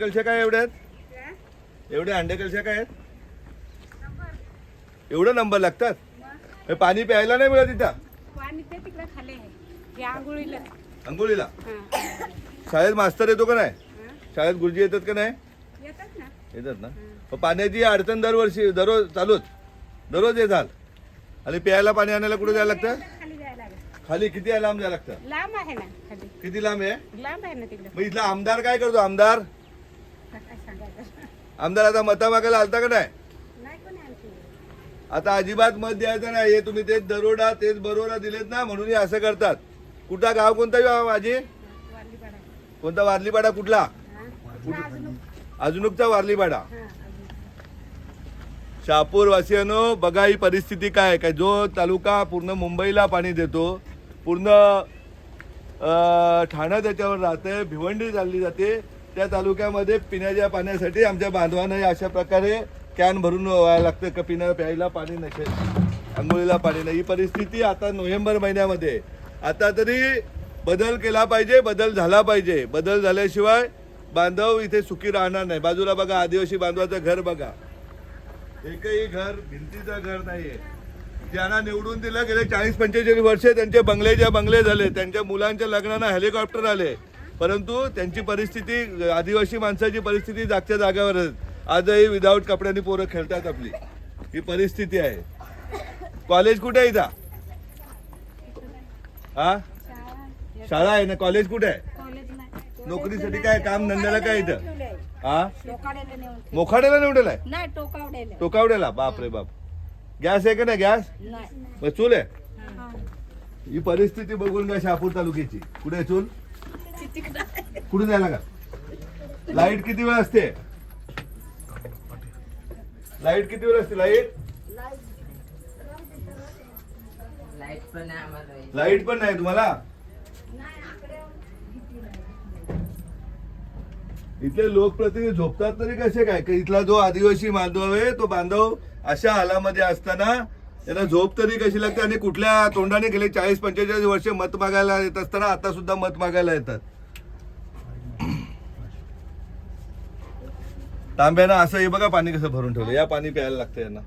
कलशा काय एवढ्या आहेत? एवढ्या अंडे कलशा काय आहेत? एवढं नंबर लागतात? हे पाणी प्यायला नाही मिळत इथं? पाणी ते तिकडे खाले आहे. हे आंघोळीला. अंघोळीला हा. शाळेत मास्तर येतो का नाही? हा. शाळेत गुरुजी येतात का नाही? येतात ना. येतात ना? मग पाण्याची अडचण दरवर्षी दररोज चालूच. दररोज ये झाल. आणि प्यायला पाणी आणायला कुठे जायला लागतं? खाली जायला लागेल खाली किती लांब जायला लागतं? लांब आहे ना खाली. किती लांब आहे? लांब आहे ना तिकडे. मग इथला आमदार काय करतो? आमदार? आमदार आता मता मागायला आलता का नाही? आता अजिबात मत द्यायचं नाही. हे तुम्ही तेच दरोडा तेच बरोडा दिलेत ना म्हणून हे असं करतात. कुठला गाव कोणता माझी? कोणता वारलीपाडा कुठला. इकडं अजून? अजूनकचा वारलीपाडा. शहापूर वासियानो बघा ही परिस्थिती काय. काय जो तालुका पूर्ण मुंबईला पाणी देतो पूर्ण ठाणं त्याच्यावर राहते भिवंडी चालली जाते त्या तालुक्यामध्ये पिण्याच्या पाण्यासाठी आमच्या बांधवांना अशा प्रकारे कॅन भरून व्हायला लागतं का पिण्या प्यायला पाणी नसेल आंघोळीला पाणी नाही. ही परिस्थिती आता नोव्हेंबर महिन्यामध्ये. आता तरी बदल केला पाहिजे बदल झाला पाहिजे. बदल झाल्याशिवाय बांधव इथे सुखी राहणार नाही. बाजूला बघा आदिवासी बांधवाचं घर बघा. एकही घर भिंतीचं घर नाहीये. ज्यांना निवडून दिलं गेले चाळीस पंचेचाळीस वर्षे त्यांचे बंगलेच्या बंगले झाले त्यांच्या मुलांच्या लग्नांना हेलिकॉप्टर आले. परंतु त्यांची परिस्थिती आदिवासी माणसाची परिस्थिती जागच्या जागेवर. आजही विदाऊट कपड्यांनी पोरं खेळतात आपली. ही परिस्थिती आहे. कॉलेज कुठे आहे इथं? हा? शाळा आहे ना? कॉलेज कुठे आहे? नोकरीसाठी काय काम धंद्याला काय इथं. हा? मोखाड्याला निवडेल आहे टोकावड्याला? बाप रे बाप. गॅस आहे का नाही गॅस? चूल आहे? हा. परिस्थिती बघून घ्या शहापूर तालुक्याची. कुठे चूल? कुठे जायला का? लाइट किती वेळ असते? लाइट किती वेळ असते लाइट लाइट पण नाही तुम्हाला? इथले लोकप्रतिनिधी झोपतात तरी कसे काय? का इथला जो आदिवासी बांधव आहे तो बांधव अशा हालामध्ये असताना त्यांना झोप तरी कशी लागते? आणि कुठल्या तोंडाने गेले चाळीस पंचेचाळीस वर्ष मत मागायला येत असताना आता सुद्धा मत मागायला येतात. तांब्यानं असं हे बघा पाणी कसं भरून ठेवलं. या पाणी प्यायला लागतं यांना.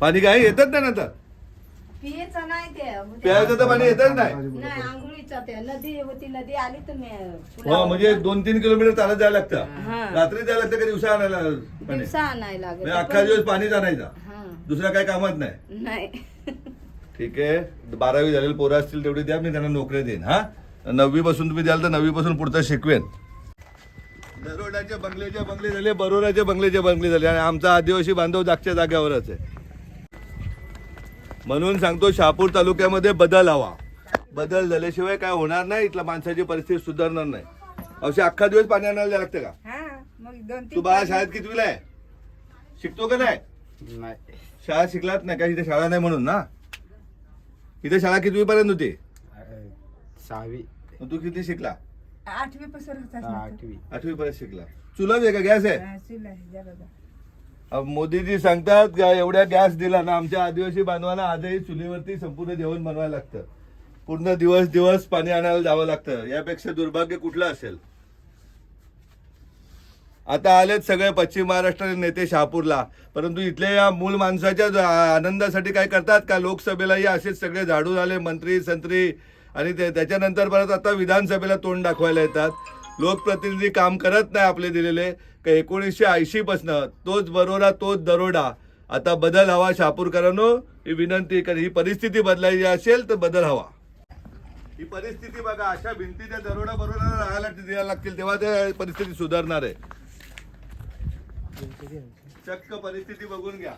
पाणी काय येतच नाही नंतर पियेचं नाही ते. प्यायचं तर पाणी येतच नाही. नाही आंघोळीचं ते. नदी होती नदी आली तुम्ही हो म्हणजे दोन तीन किलोमीटर चालत जायला लागतं. रात्री जायला लागतं का दिवसा आणायला पाणी. दिवसा आणायला लागत म्हणजे अख्खा दिवस पाणी आणायचा. हा. दुसरा काय कामच नाही. नाही. ठीक आहे. बारावी झालेली पोरं असतील तेवढी द्या मी त्यांना नोकरी देईन हा. नववी पासून तुम्ही द्याल तर नववी पासून पुढचं शिकवेन. दरोड्याचे बंगलेचे बंगले झाले बरोडाचे बंगलेचे बंगले झाले. आणि आमचा आदिवासी बांधव जागच्या जाग्यावरच आहे. म्हणून सांगतो शहापूर तालुक्यामध्ये बदल हवा. बदल झाल्याशिवाय काय होणार नाही इथल्या माणसाची परिस्थिती सुधारणार नाही. अवश्य अख्खा दिवस पाणी आणायला लागतं का? हा मग दोन तू बाळा शाळेत कितवीला आहे? शिकतो का नाही? नाही. शाळा शिकलात नाही का इथे शाळा नाही म्हणून ना? इथे शाळा कितवी पर्यंत होती सहावी. तू किती शिकला? आठवी पासून आठवी. आठवी पर्यंत शिकला. चुलच आहे का गॅस आहे? अब मोदीजी सांगतात का एवढ्या गॅस दिला ना आमच्या आदिवासी बांधवांना आजही चुलीवरती संपूर्ण जेवण बनवायला लागतं. पूर्ण दिवस दिवस पाणी आणायला जावं लागतं. यापेक्षा दुर्भाग्य कुठलं असेल? आता आलेत सगळे पश्चिम महाराष्ट्रातील नेते शहापूरला. परंतु इथल्या या मूल माणसाच्या आनंदासाठी काय करतात का? लोकसभेलाही असेच सगळे झाडून आले मंत्री संत्री आणि ते- त्याच्यानंतर परत आता विधानसभेला तोंड दाखवायला येतात. लोकप्रतिनिधी काम करत नाही आपले दिलेले. का एकोणीसशे ऐंशीपासनं तोच बरोडा तोच दरोडा. आता बदल हवा शापूरकरांनो. ही विनंती कारण ही परिस्थिती बदलायची असेल तर बदल हवा. ही परिस्थिती बघा अशा भिंतीच्या दरोडा बरोडा राहायला द्यायला लागतील तेव्हा ते परिस्थिती सुधारणार आहे. चक्क परिस्थिती बघून घ्या.